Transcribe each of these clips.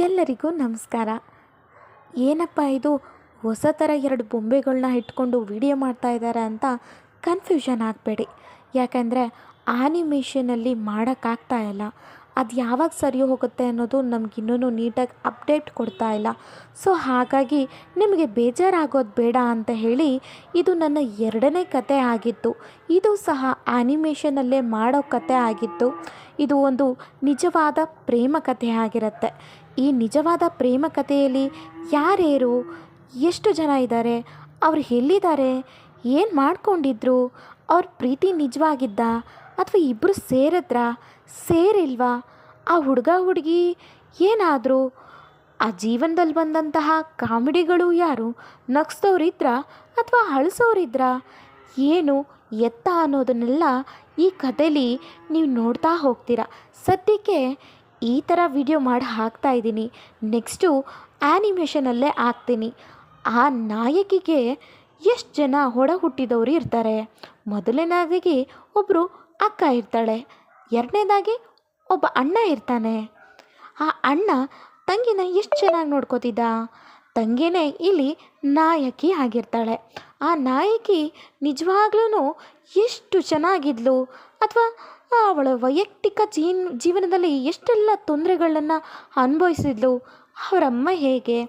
ಎಲ್ಲರಿಗೂ ನಮಸ್ಕಾರ. ಏನಪ್ಪ ಇದು? ಹೊಸ ಥರ ಎರಡು ಬೊಂಬೆಗಳನ್ನ ಇಟ್ಕೊಂಡು ವಿಡಿಯೋ ಮಾಡ್ತಾ ಇದ್ದಾರೆ ಅಂತ ಕನ್ಫ್ಯೂಷನ್ ಆಗಬೇಡಿ. ಯಾಕಂದರೆ ಆನಿಮೇಷನಲ್ಲಿ ಮಾಡೋಕ್ಕಾಗ್ತಾ ಇಲ್ಲ. ಅದು ಯಾವಾಗ ಸರಿ ಹೋಗುತ್ತೆ ಅನ್ನೋದು ನಮಗಿನ್ನೂ ನೀಟಾಗಿ ಅಪ್ಡೇಟ್ ಕೊಡ್ತಾ ಇಲ್ಲ. ಸೊ ಹಾಗಾಗಿ ನಿಮಗೆ ಬೇಜಾರಾಗೋದು ಬೇಡ ಅಂತ ಹೇಳಿ ಇದು ನನ್ನ ಎರಡನೇ ಕತೆ ಆಗಿತ್ತು. ಇದು ಸಹ ಆ್ಯನಿಮೇಷನಲ್ಲೇ ಮಾಡೋ ಕತೆ ಆಗಿತ್ತು. ಇದು ಒಂದು ನಿಜವಾದ ಪ್ರೇಮ ಕಥೆ ಆಗಿರುತ್ತೆ. ಈ ನಿಜವಾದ ಪ್ರೇಮ ಕಥೆಯಲ್ಲಿ ಯಾರೇರು ಎಷ್ಟು ಜನ ಇದ್ದಾರೆ, ಅವ್ರು ಎಲ್ಲಿದ್ದಾರೆ, ಏನು ಮಾಡ್ಕೊಂಡಿದ್ರು, ಅವ್ರ ಪ್ರೀತಿ ನಿಜವಾಗಿದ್ದ ಅಥವಾ ಇಬ್ಬರು ಸೇರಿದ್ರಾ? ಸೇರಿಲ್ವಾ? ಆ ಹುಡುಗ, ಹುಡುಗಿ ಏನಾದರೂ? ಆ ಜೀವನದಲ್ಲಿ ಬಂದಂತಹ ಕಾಮಿಡಿಗಳು ಯಾರು? ನಗಿಸ್ತವ್ರಿದ್ರಾ ಅಥವಾ ಅಳಿಸೋರಿದ್ರಾ? ಏನು ಎತ್ತ ಅನ್ನೋದನ್ನೆಲ್ಲ ಈ ಕಥೆಲಿ ನೀವು ನೋಡ್ತಾ ಹೋಗ್ತೀರಾ? ಸದ್ಯಕ್ಕೆ ಈ ಥರ ವಿಡಿಯೋ ಮಾಡಿ ಹಾಕ್ತಾ ಇದ್ದೀನಿ. ನೆಕ್ಸ್ಟು ಆ್ಯನಿಮೇಷನಲ್ಲೇ ಹಾಕ್ತೀನಿ. ಆ ನಾಯಕಿಗೆ ಎಷ್ಟು ಜನ ಹೊಡ ಹುಟ್ಟಿದವರು ಇರ್ತಾರೆ? ಮೊದಲನೇದಾಗಿ ಒಬ್ಬರು ಅಕ್ಕ ಇರ್ತಾಳೆ. ಎರಡನೇದಾಗಿ ಒಬ್ಬ ಅಣ್ಣ ಇರ್ತಾನೆ. ಆ ಅಣ್ಣ ತಂಗಿನ ಎಷ್ಟು ಚೆನ್ನಾಗಿ ನೋಡ್ಕೋತಿದ್ದ? ತಂಗಿನೇ ಇಲ್ಲಿ ನಾಯಕಿ ಆಗಿರ್ತಾಳೆ. ಆ ನಾಯಕಿ ನಿಜವಾಗ್ಲೂ ಎಷ್ಟು ಚೆನ್ನಾಗಿದ್ಲು? ಅಥವಾ ಅವಳ ವೈಯಕ್ತಿಕ ಜೀನ್, ಜೀವನದಲ್ಲಿ ಎಷ್ಟೆಲ್ಲ ತೊಂದರೆಗಳನ್ನು ಅನುಭವಿಸಿದ್ಲು? ಅವರಮ್ಮ ಹೇಗೆ?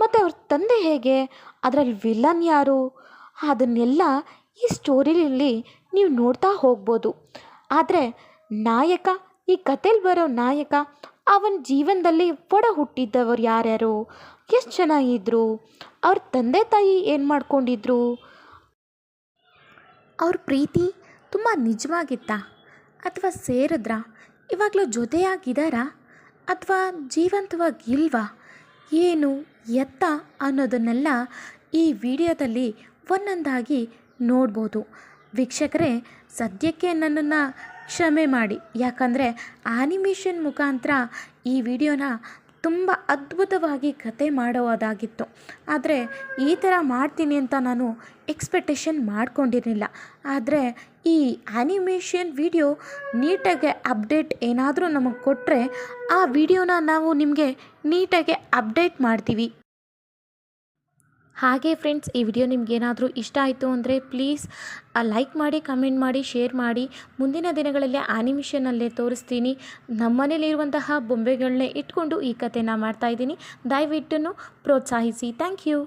ಮತ್ತು ಅವ್ರ ತಂದೆ ಹೇಗೆ? ಅದರಲ್ಲಿ ವಿಲನ್ ಯಾರು? ಅದನ್ನೆಲ್ಲ ಈ ಸ್ಟೋರಿಲಿ ನೀವು ನೋಡ್ತಾ ಹೋಗ್ಬೋದು. ಆದರೆ ನಾಯಕ, ಈ ಕಥೆಲಿ ಬರೋ ನಾಯಕ, ಅವನ ಜೀವನದಲ್ಲಿ ಒಡ ಹುಟ್ಟಿದ್ದವರು ಯಾರ್ಯಾರು? ಎಷ್ಟು ಚೆನ್ನಾಗಿದ್ರು ಅವ್ರ ತಂದೆ ತಾಯಿ ಏನು ಮಾಡ್ಕೊಂಡಿದ್ರು? ಅವ್ರ ಪ್ರೀತಿ ತುಂಬ ನಿಜವಾಗಿತ್ತ? ಅಥವಾ ಸೇರಿದ್ರಾ? ಇವಾಗಲೂ ಜೊತೆಯಾಗಿದ್ದಾರಾ ಅಥವಾ ಜೀವಂತವಾಗಿ ಇಲ್ವಾ ಏನು ಎತ್ತ ಅನ್ನೋದನ್ನೆಲ್ಲ ಈ ವಿಡಿಯೋದಲ್ಲಿ ಒಂದೊಂದಾಗಿ ನೋಡ್ಬೋದು. ವೀಕ್ಷಕರೇ, ಸದ್ಯಕ್ಕೆ ನನ್ನನ್ನು ಕ್ಷಮೆ ಮಾಡಿ. ಯಾಕಂದರೆ ಆ್ಯನಿಮೇಷನ್ ಮುಖಾಂತರ ಈ ವಿಡಿಯೋನ ತುಂಬ ಅದ್ಭುತವಾಗಿ ಕತೆ ಮಾಡೋದಾಗಿತ್ತು. ಆದರೆ, ಈ ಥರ ಮಾಡ್ತೀನಿ ಅಂತ ನಾನು ಎಕ್ಸ್ಪೆಕ್ಟೇಷನ್ ಮಾಡ್ಕೊಂಡಿರಲಿಲ್ಲ. ಆದರೆ, ಈ ಆ್ಯನಿಮೇಷನ್ ವಿಡಿಯೋ ನೀಟಾಗಿ ಅಪ್ಡೇಟ್ ಏನಾದರೂ ನಮಗೆ ಕೊಟ್ಟರೆ ಆ ವಿಡಿಯೋನ ನಾವು ನಿಮಗೆ ನೀಟಾಗಿ ಅಪ್ಡೇಟ್ ಮಾಡ್ತೀವಿ. ಹಾಗೆ ಫ್ರೆಂಡ್ಸ್ ಈ ವಿಡಿಯೋ ನಿಮಗೇನಾದರೂ ಇಷ್ಟ ಆಯಿತು ಅಂದರೆ ಪ್ಲೀಸ್ ಲೈಕ್ ಮಾಡಿ ಕಮೆಂಟ್ ಮಾಡಿ ಶೇರ್ ಮಾಡಿ. ಮುಂದಿನ ದಿನಗಳಲ್ಲಿ ಆ್ಯನಿಮೇಷನಲ್ಲೇ ತೋರಿಸ್ತೀನಿ. ನಮ್ಮನೇಲಿರುವಂತಹ ಬೊಂಬೆಗಳನ್ನೇ ಇಟ್ಕೊಂಡು ಈ ಕಥೆನ ಮಾಡ್ತಾಯಿದ್ದೀನಿ ದಯವಿಟ್ಟು ಪ್ರೋತ್ಸಾಹಿಸಿ. Thank you